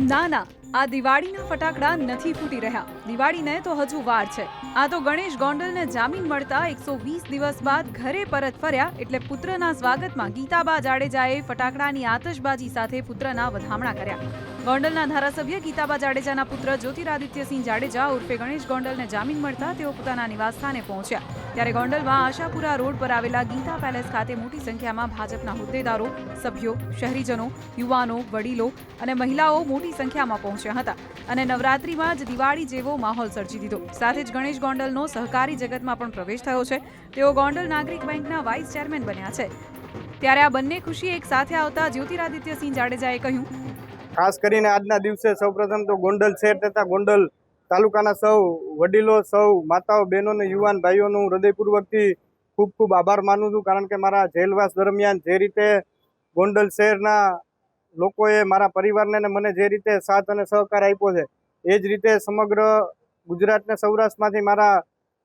ના ના, આ દિવાળીના ફટાકડા નથી ફૂટી રહ્યા. દિવાળીને તો હજુ વાર છે. આ તો ગણેશ ગોંડલને જામીન મળતા એકસો વીસ દિવસ બાદ ઘરે પરત ફર્યા એટલે પુત્રના સ્વાગતમાં ગીતાબા જાડેજાએ ફટાકડાની આતશબાજી સાથે પુત્રના વધામણા કર્યા. ગોંડલના ધારાસભ્ય ગીતાબા જાડેજાના પુત્ર જ્યોતિરાદિત્યસિંહ જાડેજા ઉર્ફે ગણેશ ગોંડલને જામીન મળતા તેઓ પોતાના નિવાસસ્થાને પહોંચ્યા. ત્યારે ગોંડલમાં આશાપુરા રોડ પર આવેલા ગીતા પેલેસ ખાતે મોટી સંખ્યામાં ભાજપના હોદ્દેદારો, સભ્યો, શહેરીજનો, યુવાનો, વડીલો અને મહિલાઓ મોટી સંખ્યામાં પહોંચ્યા હતા અને નવરાત્રીમાં જ દિવાળી જેવો માહોલ સર્જી દીધો. સાથે જ ગણેશ ગોંડલનો સહકારી જગતમાં પણ પ્રવેશ થયો છે. તેઓ ગોંડલ નાગરિક બેંકના વાઇસ ચેરમેન બન્યા છે. ત્યારે આ બંને ખુશી એક સાથે આવતા જ્યોતિરાદિત્યસિંહ જાડેજાએ કહ્યું, ખાસ કરીને આજના દિવસે સૌપ્રથમ તો ગોંડલ શહેર તથા ગોંડલ તાલુકાના સૌ વડીલો, સૌ માતાઓ બહેનો અને યુવાન ભાઈઓનું હૃદયપૂર્વકથી ખૂબ ખૂબ આભાર માનું છું. કારણ કે મારા જેલવાસ દરમિયાન જે રીતે ગોંડલ શહેરના લોકોએ મારા પરિવારને અને મને જે રીતે સાથ અને સહકાર આપ્યો છે, એ જ રીતે સમગ્ર ગુજરાતને સૌરાષ્ટ્રમાંથી મારા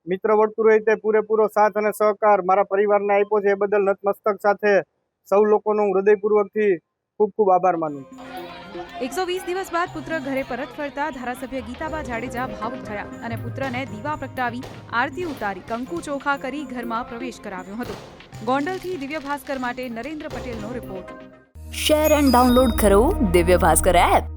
મિત્ર વર્તુળોએ તે પૂરેપૂરો સાથ અને સહકાર મારા પરિવારને આપ્યો છે. એ બદલ નતમસ્તક સાથે સૌ લોકોનો હું હૃદયપૂર્વકથી ખૂબ ખૂબ આભાર માનું છું. એકસો વીસ દિવસ બાદ પુત્ર ઘરે પરત ફરતા ધારાસભ્ય ગીતાબા જાડેજા ભાવુક થયા અને પુત્રને દીવા પ્રગટાવી આરતી ઉતારી કંકુ ચોખા કરી ઘરમાં પ્રવેશ કરાવ્યો હતો. ગોંડલથી દિવ્ય ભાસ્કર માટે નરેન્દ્ર પટેલનો રિપોર્ટ. શેર એન્ડ ડાઉનલોડ કરો દિવ્ય ભાસ્કર એપ.